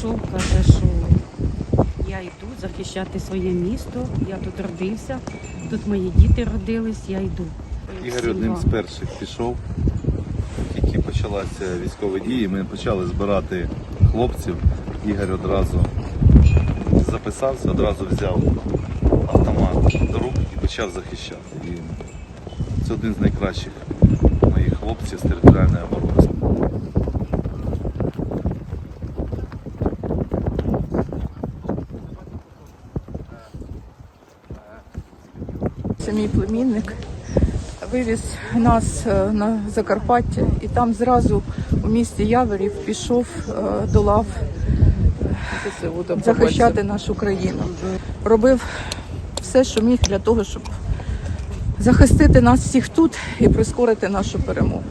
прийшов, каже, що я йду захищати своє місто, я тут родився, тут мої діти родились, я йду. Ігор одним з перших пішов. Тільки почалася військові дії, ми почали збирати хлопців. Ігор одразу записався, одразу взяв автомат до рук і почав захищати. І це один з найкращих моїх хлопців з територіальної оборони. Це мій племінник вивіз нас е, на Закарпаття і там зразу у місті Яворів пішов е, до лав захищати нашу країну. Робив все, що міг для того, щоб захистити нас всіх тут і прискорити нашу перемогу.